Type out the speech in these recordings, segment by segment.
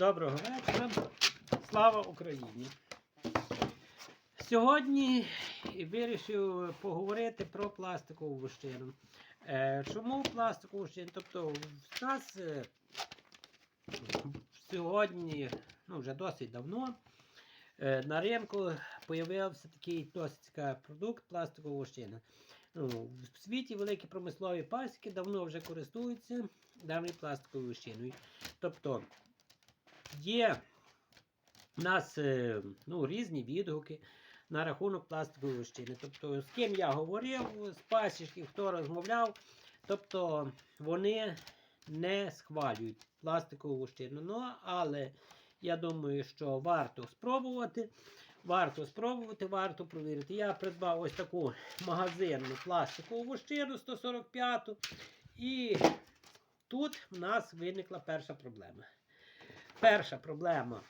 Доброго вечора. Слава Україні. Сьогодні вирішив поговорити про пластикову вощину. Е, Чому пластикову вощину? Тобто в нас е, сьогодні, ну вже досить давно, е, на ринку з'явився такий досить цікавий продукт пластикова вощина. Ну, в світі великі промислові пасіки давно вже користуються даною пластиковою вощиною. Тобто є в нас е, ну, різні відгуки на рахунок пластикової вощини. Тобто, з ким я говорив, з пасічків, хто розмовляв, тобто вони не схвалюють пластикову вощину. Ну, але я думаю, що варто спробувати. Варто спробувати, варто провірити. Я придбав ось таку магазинну пластикову вощину 145 і тут в нас виникла перша проблема. Перша проблема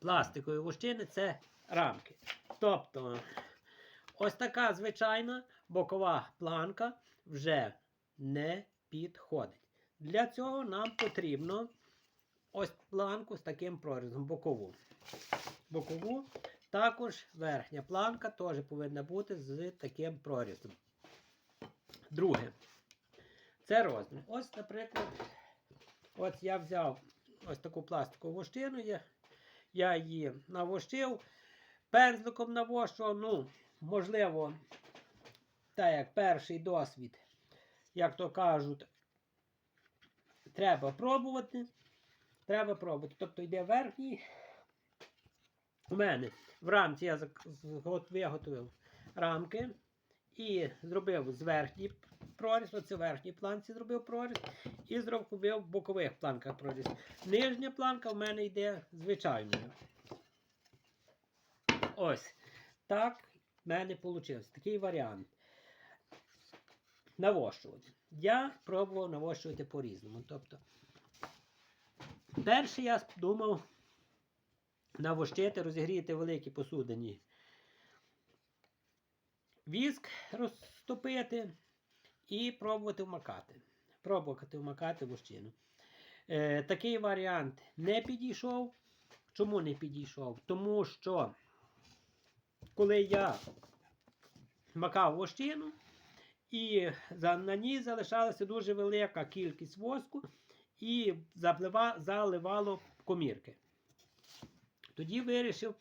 пластикової вощини це рамки. Тобто, ось така звичайна бокова планка вже не підходить. Для цього нам потрібно ось планку з таким прорізом бокову. Бокову. Також верхня планка теж повинна бути з таким прорізом. Друге. Це розмір. Ось, наприклад, ось я взяв ось таку пластикову вощину, я, я її навощив, пензликом навощував, ну, можливо, так як перший досвід, як то кажуть, треба пробувати. Треба пробувати. Тобто йде верхній. У мене в рамці я виготовив рамки і зробив з верхній проріз, оце в верхній планці зробив проріз, і зробив в бокових планках проріз. Нижня планка в мене йде звичайною. Ось. Так в мене вийшло. Такий варіант. Навощувати. Я пробував навощувати по-різному. Тобто, перше я думав навощити, розігріти великі посудині. Віск розтопити і пробувати вмакати. Пробувати вмакати вощину. Е, такий варіант не підійшов. Чому не підійшов? Тому що, коли я макав вощину, і на ній залишалася дуже велика кількість воску і заливало комірки. Тоді вирішив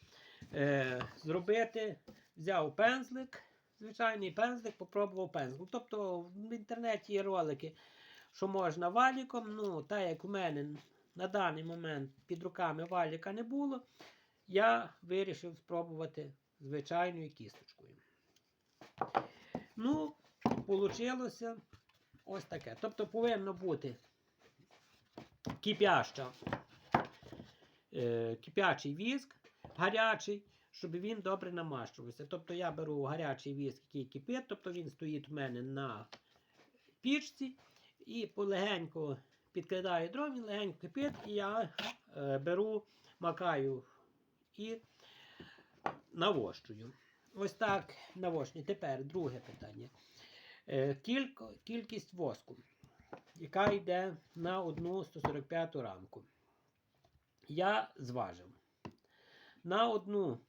е, зробити, взяв пензлик, звичайний пензлик, попробував пензлик. Тобто в інтернеті є ролики, що можна валіком. Ну, так як у мене на даний момент під руками валіка не було, я вирішив спробувати звичайною кісточкою. Ну, вийшло ось таке. Тобто повинно бути кипяща е, кип'ячий віск, гарячий, щоб він добре намащувався. Тобто я беру гарячий віск, який кипить, тобто він стоїть у мене на пічці, і полегенько підкидаю дров, він легенько кипить, і я е, беру, макаю і навощую. Ось так навощую. Тепер друге питання. Е, кілько, кількість воску, яка йде на одну 145 рамку я зважив. На одну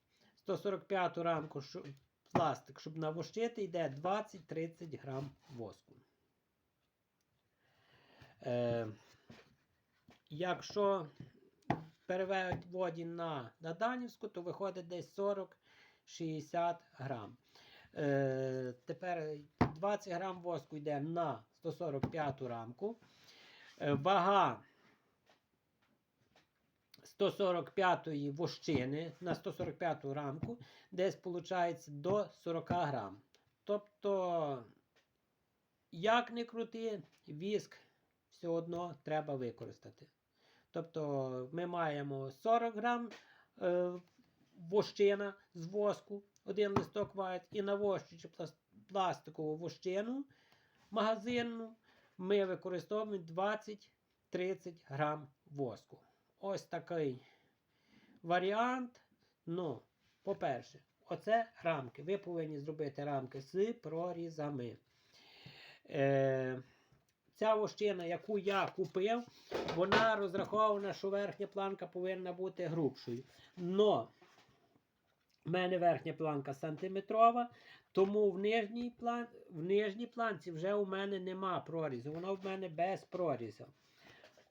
145 рамку що- пластик, щоб навощити, йде 20-30 грам воску. Е, якщо переводі на, на Данівську, то виходить десь 40-60 грам. Е, тепер 20 грам воску йде на 145 рамку. Е, вага 145-ї вощини на 145-ту рамку, десь виходить до 40 грам. Тобто, як не крути, віск все одно треба використати. Тобто, ми маємо 40 грам е, вощина з воску, один листок вайт, і навощуючи плас- пластикову вощину магазинну, ми використовуємо 20-30 грам воску. Ось такий варіант. Ну, по-перше, оце рамки. Ви повинні зробити рамки з прорізами. Е, ця вощина, яку я купив, вона розрахована, що верхня планка повинна бути грубшою. Но в мене верхня планка сантиметрова, тому в нижній, план, в нижній планці вже у мене нема прорізу. Вона в мене без прорізу.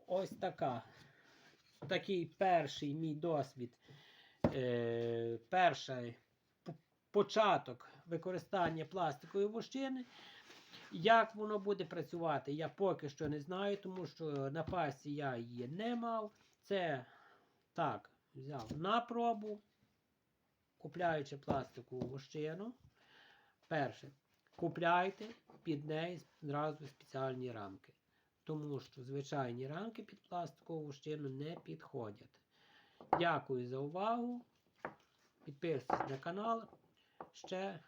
Ось така. Такий перший мій досвід. Е, перший початок використання пластикової вощини. Як воно буде працювати, я поки що не знаю, тому що на пасі я її не мав. Це так, взяв на пробу, купляючи пластикову вощину. Перше, купляйте під неї зразу спеціальні рамки. Тому що звичайні рамки під пластикову щину не підходять. Дякую за увагу. Підписуйтесь на канал. Ще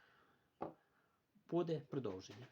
буде продовження.